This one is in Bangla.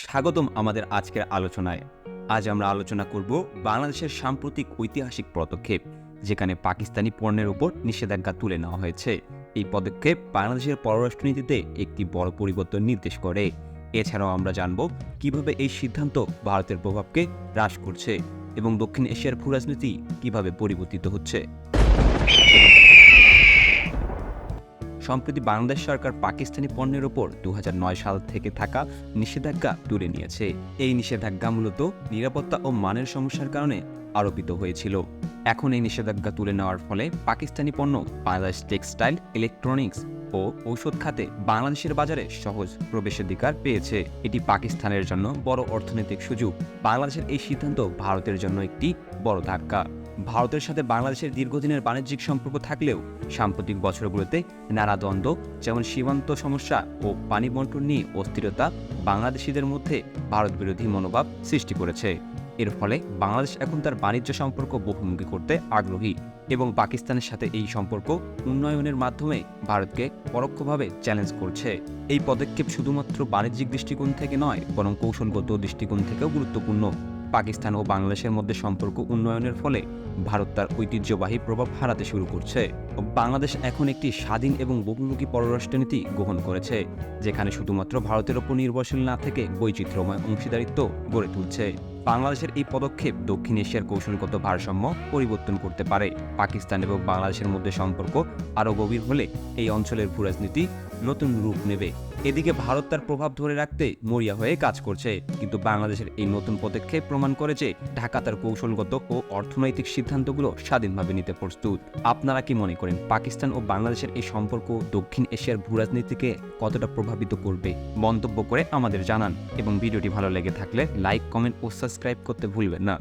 স্বাগতম আমাদের আজকের আলোচনায়। আজ আমরা আলোচনা করব বাংলাদেশের সাম্প্রতিক ঐতিহাসিক পদক্ষেপ, যেখানে পাকিস্তানি পণ্যের উপর নিষেধাজ্ঞা তুলে নেওয়া হয়েছে। এই পদক্ষেপ বাংলাদেশের পররাষ্ট্রনীতিতে একটি বড় পরিবর্তন নির্দেশ করে। এছাড়াও আমরা জানব কীভাবে এই সিদ্ধান্ত ভারতের প্রভাবকে হ্রাস করছে এবং দক্ষিণ এশিয়ার ভূরাজনীতি কীভাবে পরিবর্তিত হচ্ছে। সম্প্রতি বাংলাদেশ সরকার পাকিস্তানি পণ্যের ওপর দু হাজার নয় সাল থেকে থাকা নিষেধাজ্ঞা তুলে নিয়েছে। এই নিষেধাজ্ঞা মূলত নিরাপত্তা ও মানের সমস্যার কারণে আরোপিত হয়েছিল। এখন এই নিষেধাজ্ঞা তুলে নেওয়ার ফলে পাকিস্তানি পণ্য, বাংলাদেশ টেক্সটাইল, ইলেকট্রনিক্স ও ঔষধ খাতে বাংলাদেশের বাজারে সহজ প্রবেশাধিকার পেয়েছে। এটি পাকিস্তানের জন্য বড় অর্থনৈতিক সুযোগ। বাংলাদেশের এই সিদ্ধান্ত ভারতের জন্য একটি বড় ধাক্কা। ভারতের সাথে বাংলাদেশের দীর্ঘদিনের বাণিজ্যিক সম্পর্ক থাকলেও সাম্প্রতিক বছরগুলোতে নানা দ্বন্দ্ব, যেমন সীমান্ত সমস্যা ও পানি বন্টন নিয়ে অস্থিরতা বাংলাদেশিদের মধ্যে ভারত বিরোধী মনোভাব সৃষ্টি করেছে। এর ফলে বাংলাদেশ এখন তার বাণিজ্য সম্পর্ক বহুমুখী করতে আগ্রহী এবং পাকিস্তানের সাথে এই সম্পর্ক উন্নয়নের মাধ্যমে ভারতকে পরোক্ষভাবে চ্যালেঞ্জ করছে। এই পদক্ষেপ শুধুমাত্র বাণিজ্যিক দৃষ্টিকোণ থেকে নয়, বরং কৌশলগত দৃষ্টিকোণ থেকেও গুরুত্বপূর্ণ। পাকিস্তান ও বাংলাদেশের মধ্যে সম্পর্ক উন্নয়নের ফলে ভারত তার ঐতিহ্যবাহী প্রভাব হারাতে শুরু করছে। বাংলাদেশ এখন একটি স্বাধীন এবং বহুমুখী পররাষ্ট্রনীতি গ্রহণ করেছে, যেখানে শুধুমাত্র ভারতের ওপর নির্ভরশীল না থেকে বৈচিত্র্যময় অংশীদারিত্ব গড়ে তুলছে। বাংলাদেশের এই পদক্ষেপ দক্ষিণ এশিয়ার কৌশলগত ভারসাম্য পরিবর্তন করতে পারে। পাকিস্তান এবং বাংলাদেশের মধ্যে সম্পর্ক আরও গভীর হলে এই অঞ্চলের ভূরাজনীতি নতুন রূপ নেবে। এদিকে ভারত তার প্রভাব ধরে রাখতে মরিয়া হয়ে কাজ করছে। কিন্তু বাংলাদেশের এই নতুন পদক্ষেপ প্রমাণ করে যে ঢাকা তার কৌশলগত ও অর্থনৈতিক সিদ্ধান্তগুলো স্বাধীনভাবে নিতে প্রস্তুত। আপনারা কি মনে করেন, পাকিস্তান ও বাংলাদেশের এই সম্পর্ক দক্ষিণ এশিয়ার ভূরাজনীতিকে কতটা প্রভাবিত করবে? মন্তব্য করে আমাদের জানান এবং ভিডিওটি ভালো লেগে থাকলে লাইক, কমেন্ট ও সাবস্ক্রাইব করতে ভুলবেন না।